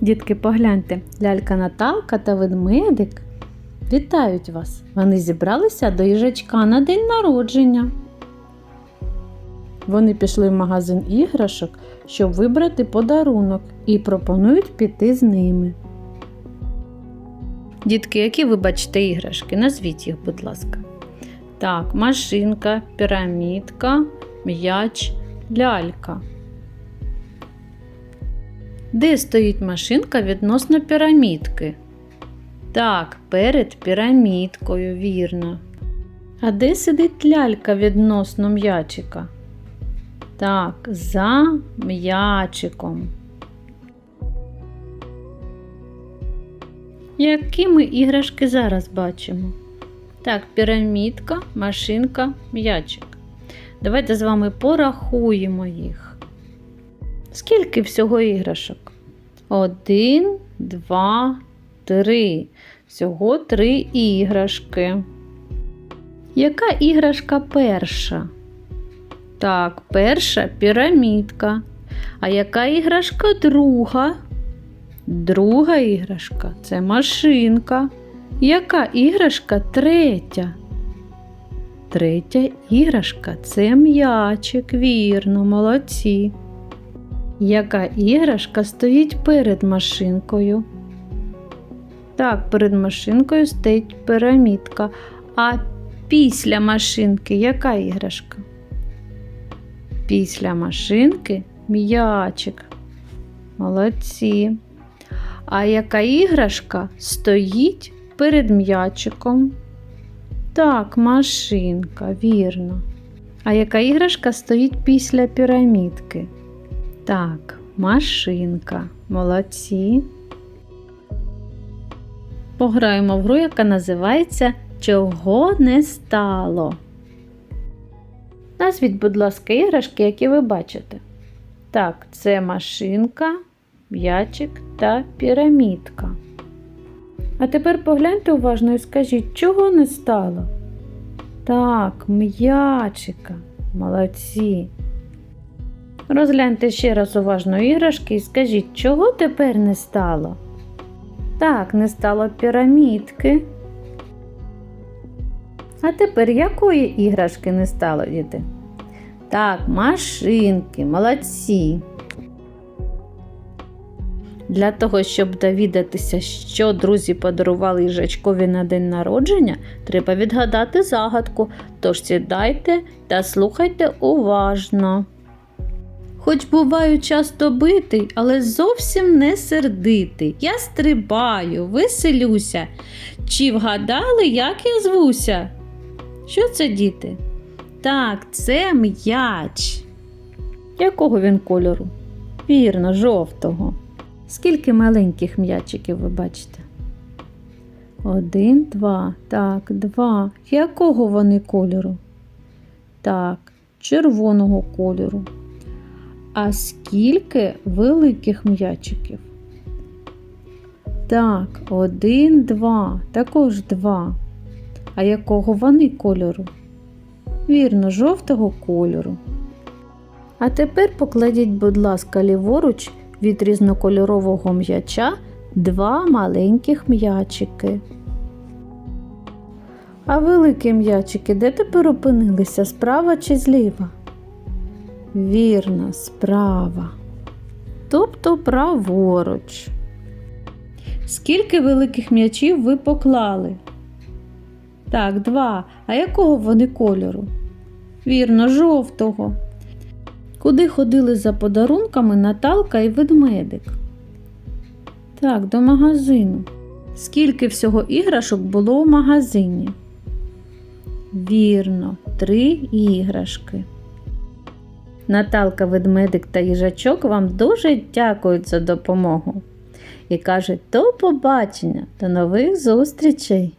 Дітки, погляньте, лялька Наталка та ведмедик вітають вас. Вони зібралися до їжачка на день народження. Вони пішли в магазин іграшок, щоб вибрати подарунок, і пропонують піти з ними. Дітки, які ви бачите іграшки? Назвіть їх, будь ласка. Так, машинка, пірамідка, м'яч, лялька. Де стоїть машинка відносно пірамідки? Так, перед пірамідкою, вірно. А де сидить лялька відносно м'ячика? Так, за м'ячиком. Які ми іграшки зараз бачимо? Так, пірамідка, машинка, м'ячик. Давайте з вами порахуємо їх. Скільки всього іграшок? Один, два, три. Всього три іграшки. Яка іграшка перша? Так, перша пірамідка. А яка іграшка друга? Друга іграшка це машинка. Яка іграшка третя? Третя іграшка це м'ячик, вірно, молодці. Яка іграшка стоїть перед машинкою? Так, перед машинкою стоїть пірамідка. А після машинки яка іграшка? Після машинки м'ячик. Молодці. А яка іграшка стоїть перед м'ячиком? Так, машинка, вірно. А яка іграшка стоїть після пірамідки? Так, машинка. Молодці. Пограємо в гру, яка називається Чого не стало. Назвіть, будь ласка, іграшки, які ви бачите. Так, це машинка, м'ячик та пірамідка. А тепер погляньте уважно і скажіть, чого не стало? Так, м'ячика. Молодці. Розгляньте ще раз уважно іграшки і скажіть, чого тепер не стало? Так, не стало пірамідки. А тепер якої іграшки не стало, діти? Так, машинки, молодці. Для того, щоб довідатися, що друзі подарували їжачкові на день народження, треба відгадати загадку. Тож сідайте та слухайте уважно. Хоч буваю часто битий, але зовсім не сердитий. Я стрибаю, веселюся. Чи вгадали, як я звуся? Що це, діти? Так, це м'яч. Якого він кольору? Вірно, жовтого. Скільки маленьких м'ячиків ви бачите? Один, два. Так, два. Якого вони кольору? Так, червоного кольору. А скільки великих м'ячиків? Так, один, два. Також два. А якого вони кольору? Вірно, жовтого кольору. А тепер покладіть, будь ласка, ліворуч від різнокольорового м'яча два маленьких м'ячики. А великі м'ячики де тепер опинилися справа чи зліва? Вірно, справа. Тобто праворуч. Скільки великих м'ячів ви поклали? Так, два. А якого вони кольору? Вірно, жовтого. Куди ходили за подарунками Наталка і ведмедик? Так, до магазину. Скільки всього іграшок було в магазині? Вірно, три іграшки. Наталка, ведмедик та їжачок вам дуже дякують за допомогу і кажуть до побачення, до нових зустрічей!